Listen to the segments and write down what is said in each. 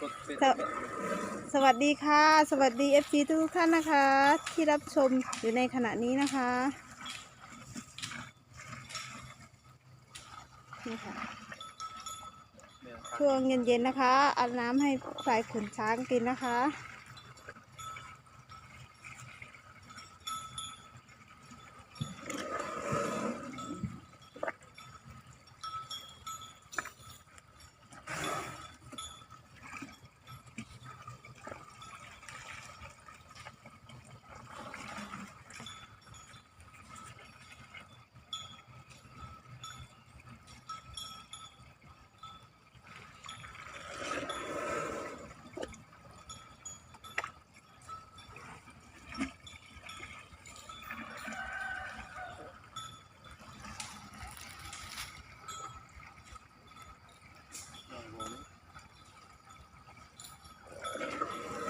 กดเป็นสวสวัสดีค่ะ สวัสดี FC ทุกท่านนะคะ ที่รับชมอยู่ในขณะนี้นะคะนี่ค่ะเนี่ยครับช่วงเย็นๆนะคะเอาน้ำให้พลายขุนช้างกินนะคะ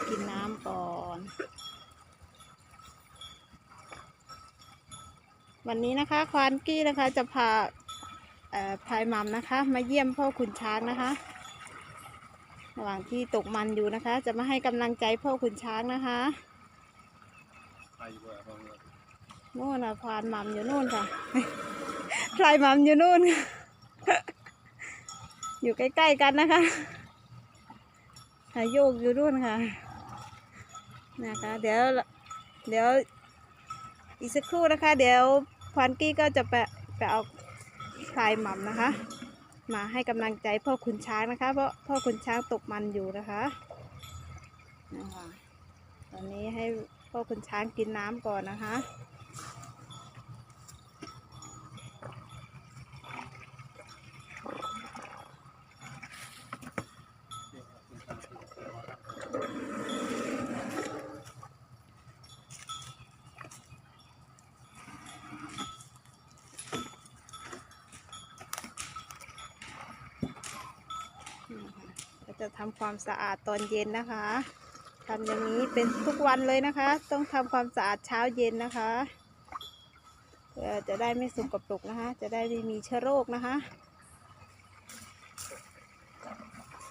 กินน้ำก่อน วันนี้นะคะควานกี้นะคะจะพาพายมัมนะคะ มาเยี่ยมพ่อขุนช้างนะคะ ระหว่างที่ตกมันอยู่นะคะ จะมาให้กำลังใจพ่อขุนช้างนะคะไปอยู่บ่ลองเลยนู่นนะควานมัมอยู่นู่นค่ะพายมัมอยู่นู่นอยู่ใกล้ๆกันนะคะหาโยกอยู่นู่นค่ะนะคะเดี๋ยวเดี๋ยวอีกสักครู่นะคะ เดี๋ยว ควานกี้ก็จะไปไปเอาทรายหม่ำนะคะ มาให้กำลังใจพ่อขุนช้างนะคะ เพราะพ่อขุนช้างตกมันอยู่นะคะนะคะตอนนี้ให้พ่อขุนช้างกินน้ำก่อนนะคะ จะทำความสะอาดตอนเย็นนะคะทำอย่างนี้เป็นทุกวันเลยนะคะ ต้องทำความสะอาดเช้าเย็นนะคะเพื่อจะได้ไม่สุกปรกนะคะ จะได้ไม่มีเชื้อโรคนะคะ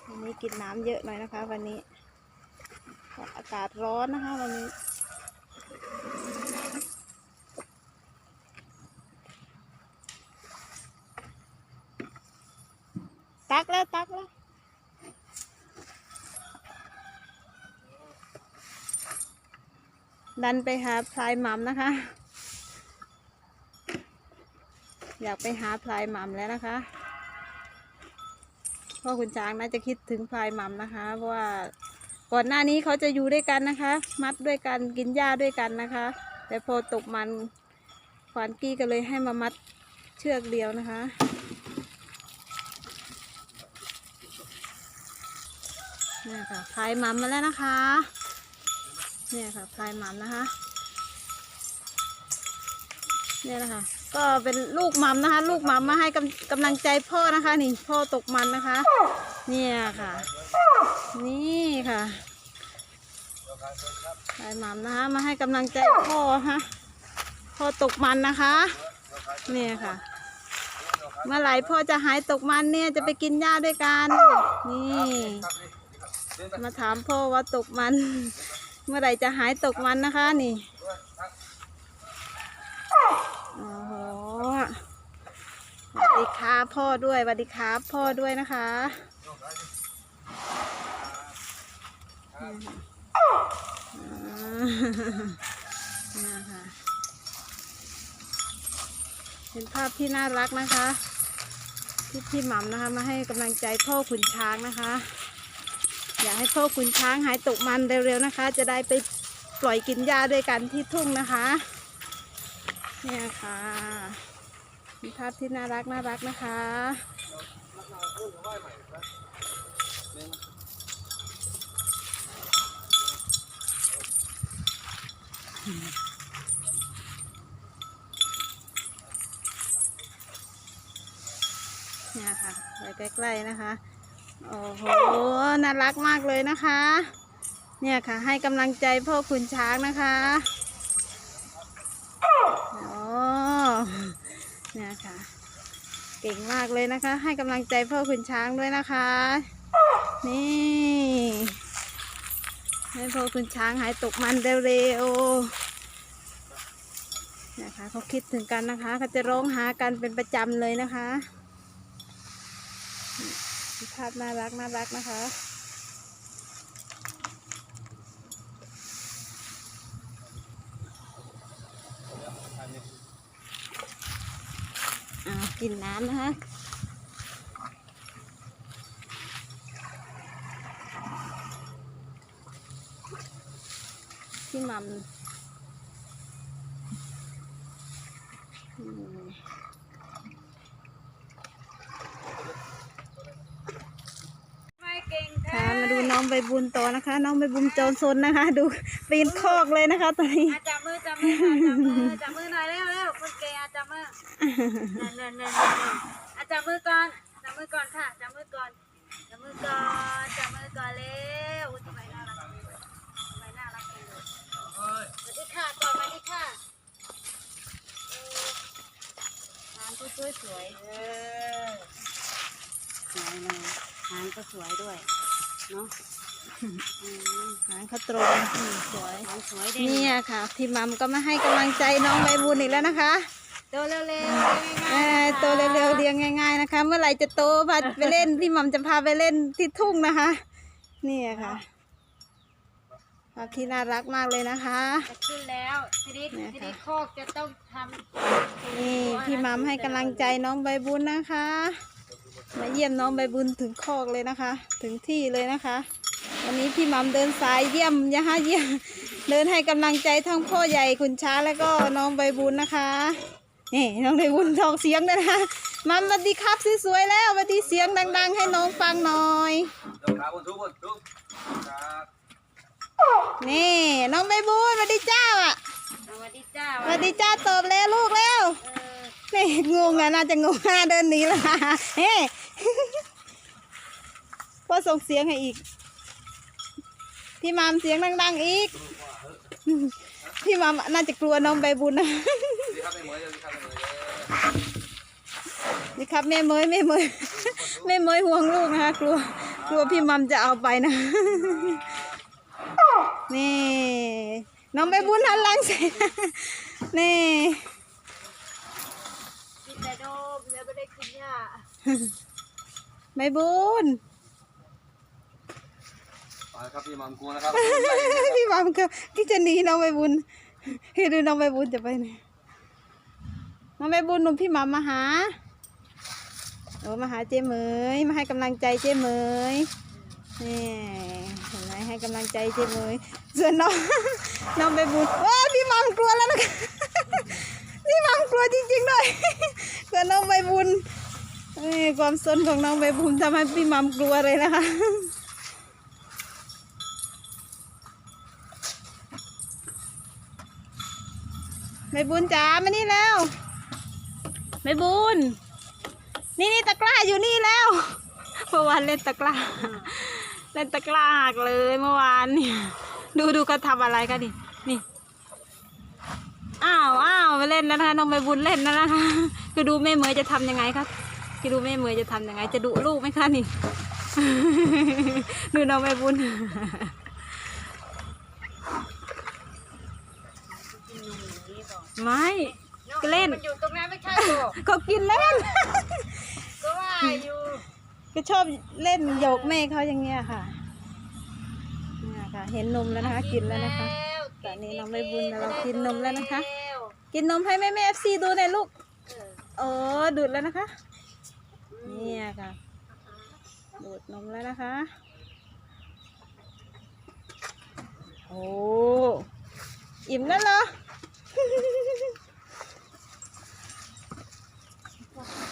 วันนี้กินน้ำเยอะหน่อยนะคะ วันนี้อากาศร้อนนะคะวันนี้ตักแล้วตักแล้ว ดันไปหาพลายหม่ำนะคะ อยากไปหาพลายหม่ำแล้วนะคะพ่อคุณช้างน่าจะคิดถึงพลายหม่ำนะคะเพราะว่าก่อนหน้านี้เขาจะอยู่ด้วยกันนะคะ มัดด้วยกันกินหญ้าด้วยกันนะคะ แต่พอตกมันควานกี้ก็เลยให้มามัดเชือกเดียวนะคะนี่ค่ะพลายหมัมมาแล้วนะคะ เนี่ยค่ะพลายหมัมนะคะ เนี่ยนะคะ ก็เป็นลูกหมัมนะคะ ลูกหมัมมาให้กำกำลังใจพ่อนะคะ นี่พ่อตกมันนะคะ เนี่ยค่ะ นี่ค่ะพลายหมัมนะคะ มาให้กำลังใจพ่อฮะพ่อตกมันนะคะ เนี่ยค่ะเมื่อไหร่พ่อจะหายตกมันเนี่ยจะไปกินหญ้าด้วยกัน นี่ มาถามพ่อว่าตกมัน เมื่อไหร่จะหายตกมันนะคะนี่โอ้โหสวัสดีครับพ่อด้วยสวัสดีครับพ่อด้วยนะคะนะคะเป็นภาพที่น่ารักนะคะ ที่พี่หม่ำนะคะ มาให้กำลังใจพ่อขุนช้างนะคะ อยากให้พ่อคุณช้างหายตกมันเร็วๆนะคะ จะได้ไปปล่อยกินหญ้าด้วยกันที่ทุ่งนะคะ เนี่ยค่ะเป็นภาพที่น่ารักน่ารักนะคะเนี่ยค่ะไปใกล้ๆนะคะ โอ้โห น่ารักมากเลยนะคะ เนี่ยค่ะ ให้กำลังใจพ่อขุนช้างนะคะโอ้เนี่ยค่ะ เก่งมากเลยนะคะ ให้กำลังใจพ่อขุนช้างด้วยนะคะ นี่ให้พ่อคุณช้างหายตกมันเร็วๆนะคะเขาคิดถึงกันนะคะเขาจะร้องหากันเป็นประจำเลยนะคะภาพน่ารักน่ารักนะคะ อันนี้ อ่า กินน้ำนะคะพี่มัมอืมไม่เก่งค่ะมาดูน้องใบบุญต่อนะคะ น้องใบบุญโจรซนนะคะ ดูปีนคอกเลยนะคะตอนนี้อาจับมือจับมือค่ะจับมือจับมือ นินเนินเนินอาจับมือก่อนจับมือก่อนค่ะจับมือก่อนจับมือก่อนจับมือก่อนเร็วทำไมน่ารักจังเลยทำไมน่ารักจังเลยสวัสดีค่ะก่อนสวัสดีค่ะออหางก็สวยสวยเออสวยเลยหางก็สวยด้วยเนาะอืมหางเขาตรงอืมสวยสวยดีเนี่ยค่ะ พี่มัมก็มาให้กำลังใจน้องใบบุญอีกแล้วนะคะ โตเร็วๆเร็วเอ่อโตเร็วๆเลี้ยงง่าย ๆนะคะ เมื่อไหร่จะโตพาไปเล่นพี่มัมจะพาไปเล่นที่ทุ่งนะคะ นี่ค่ะภาพที่น่ารักมากเลยนะคะ จะขึ้นแล้วทีนี้เนี่ยค่ะ ทีนี้โคอกจะต้องทำนี่พี่มัมให้กำลังใจน้องใบบุญนะคะ มาเยี่ยมน้องใบบุญถึงคอกเลยนะคะ ถึงที่เลยนะคะ วันนี้พี่มัมเดินสายเยี่ยมยะฮะเยี่ยมเดินให้กำลังใจทั้งพ่อใหญ่คุณช้าแล้วก็น้องใบบุญนะคะ นี่น้องใบบุญทองเสียงด้วยนะคะมัมสวัสดีครับสวยๆแล้วสวัสดีเสียงดัง ๆ ให้น้องฟังหน่อยเดี๋ยวขาบนทุกคนทุกครับนี่น้องใบบุญสวัสดีเจ้าอะสวัสดีจ้าสวัสดีเจ้าตอบแล้วลูกแล้วเออนี่งงอะน่าจะงงหน้าเดินหนีและเฮ้พ่อส่งเสียงให้อีก พี่มามเสียงดังๆอีก พี่มามน่าจะกลัวน้องใบบุญนะดี ครับไม่เหมือนดีครับไม่เหมือนนี่ครับแม่เมยแม่เมยแม่เมยห่วงลูกนะคะกลัวกลัวพี่มัมจะเอาไปนะ นี่ น้องใบบุญหันหลังเสร็จนี่กินแต่นมแล้วไม่ได้กินหญ้าใบบุญไปครับพี่มัมกลัวนะครับ พี่มัมก็ที่จะหนีน้องใบบุญให้ดูน้องใบบุญจะไปไหน น้องใบบุญหนุ่มพี่มัมมาหาโอ้มาหาเจ๊เหมยมาให้กำลังใจเจ๊เหมยนี่เห็นไหมให้กำลังใจเจ๊เหมยส่วนน้องน้องใบบุญโอ้พี่มัมกลัวแล้วนะคะพี่มัมกลัวจริงๆด้วยกลัวนน้องใบบุญนี่ความสนของน้องใบบุญทำให้พี่มัมกลัวเลยนะคะไม่บุญจ๋ามานี่แล้ว ไม่บุญนี่นี่ตะกร้าอยู่นี่แล้วเมื่อวานเล่นตะกร้า เล่นตะกร้าหักเลยเมื่อวานเนี่ยดูดูเขาทำอะไรกันดินี่อ้าวอ้าวไปเล่นแล้วนะคะน้องใบบุญเล่นแล้วนะคะคือดูแม่เหมยจะทำยังไงครับคือดูแม่เหมยจะทำยังไง จะดุลูกไหมคะนี่ดูน้องใบบุญไม่ เล่น มันอยู่ตรงนั้นไม่ใช่หรอกเขากินเล่น ก็ว่าอยู่ก็ชอบเล่นโยกแม่เขาอย่างเงี้ยค่ะเนี่ยค่ะ เห็นนมแล้วนะคะ กินแล้วนะคะ ตอนนี้น้องใบบุญเรากินนมแล้วนะคะแล้วกินนมให้แม่แม่เอฟซีดูหน่อยลูกเออโอ้ดูดแล้วนะคะ เนี่ยค่ะ ดูดนมแล้วนะคะ โอ้ อิ่มแล้วเหรอ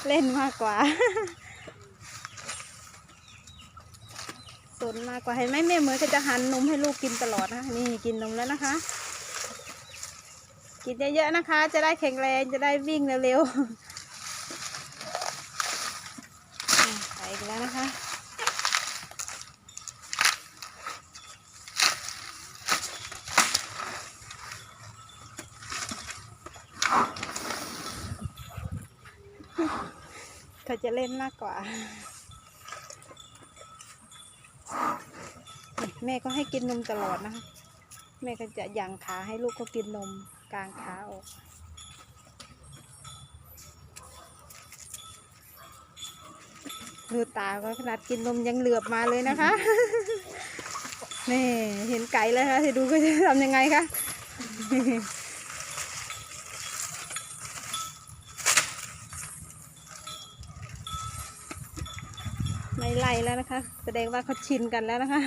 เล่นมากกว่าสนมากกว่าเห็นไหมแม่เหมือนก็จะหันนมให้ลูกกินตลอดนะคะนี่กินนมแล้วนะคะ กินเยอะๆนะคะ จะได้แข็งแรงจะได้วิ่งเร็วๆ อะไปอีกแล้วนะคะ เขาจะเล่นมากกว่า แม่ก็ให้กินนมตลอดนะคะ แม่ก็จะยั่งขาให้ลูกเขากินนมกลางขาออกดูตาก็ขนาดกินนมยังเหลือบมาเลยนะคะ นี่เห็นไก่แล้วคะที่ดูก็จะทำยังไงคะ ไม่ไล่ แล้วนะคะ แสดงว่าเขาชินกันแล้วนะคะ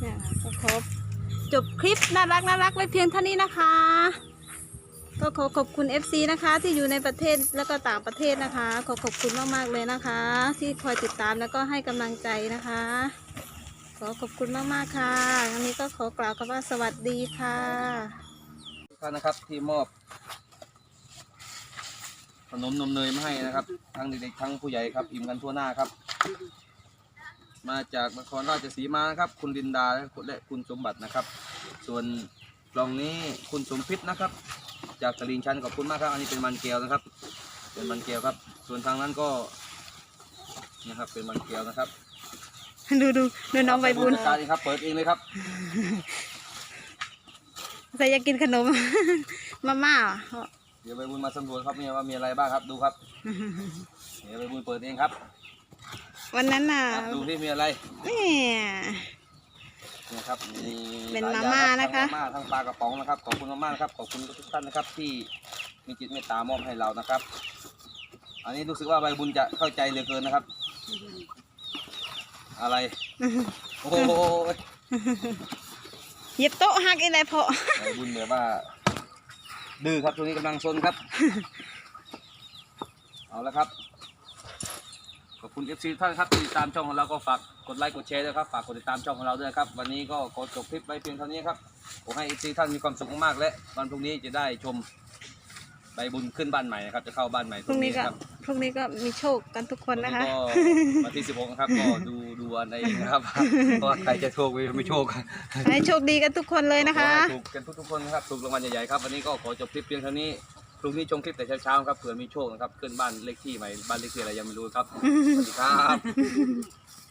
เนี่ยค่ะก็ครบจบคลิปน่ารักน่ารักไว้เพียงเท่านี้นะคะ ก็ขอขอบคุณ FC นะคะ ที่อยู่ในประเทศแล้วก็ต่างประเทศนะคะ ขอขอบคุณมากๆเลยนะคะ ที่คอยติดตามแล้วก็ให้กำลังใจนะคะ อขอบคุณมากๆค่ะวันนี้ก็ขอกล่าวคำว่าสวัสดีค่ะทุกท่านนะครับที่มอบขนมนมเนยมาให้นะครับทั้งเด็กๆทั้งผู้ใหญ่ครับอิ่มกันทั่วหน้าครับ มาจากนครราชสีมานะครับ คุณดินดาและคุณและคุณสมบัตินะครับ ส่วนกล่องนี้คุณสมพิษนะครับ จากตลิงชันขอบคุณมากครับ อันนี้เป็นมันเกลียวนะครับ เป็นมันเกลียวครับ ส่วนทางนั้นก็นะครับเป็นมันเกลียวนะครับ ดูดูดูน้องใบบุญจัดการเองครับ เปิดเองเลยครับใส่อยากกินขนม มาม่าเหรอเดี๋ยวใบบุญมาสำรวจครับเนี่ยว่ามีอะไรบ้างครับดูครับเดี๋ยวใบบุญเปิดเองครับ วันนั้นน่ะครับดูที่มีอะไรเนี่ยนี่ครับมีเป็นหลยอย่งมาม่ารับนะคะทั้งมาม่าทั้งปลากระป๋องนะครับขอบคุณมากๆนะครับขอบคุณทุกท่านนะครับ ที่มีจิตเมตตามอบให้เรานะครับ อันนี้รู้สึกว่าใบบุญจะเข้าใจเหลือเกินนะครับ อะไร โอ้โหเหย็บโต๊ะหักอีไรพอใบบุญแบบว่า ดื้อครับช่วงนี้กำลังซนครับ เอาละครับ ขอบคุณเอฟซีท่านครับที่ติดตามช่องของเราก็ฝากกดไลค์กดแชร์ด้วยครับ ฝากกดติดตามช่องของเราด้วยครับ วันนี้ก็ขอจบคลิปไว้เพียงเท่านี้ครับขอให้เอฟซีท่านมีความสุขมากๆและวันพรุ่งนี้จะได้ชมใบบุญขึ้นบ้านใหม่นะครับ จะเข้าบ้านใหม่พรุ่งนี้ก็ครับ พรุ่งนี้ก็มีโชคกันทุกคนนะคะวันที่ 16 นะครับ ก็ดูดูอันเองนะครับเพราะว่าใครจะโชคหรือไม่โชคให้โชคดีกันทุกคนเลยนะคะขอให้ถูกกันทุกๆคนนะครับ ถูกรางวัลใหญ่ๆครับ วันนี้ก็ขอจบคลิปเพียงเท่านี้ พรุ่งนี้ชมคลิปแต่เช้าๆครับ เผื่อมีโชคนะครับ ขึ้นบ้านเลขที่ใหม่ บ้านเลขที่อะไรยังไม่รู้ครับ สวัสดีครับ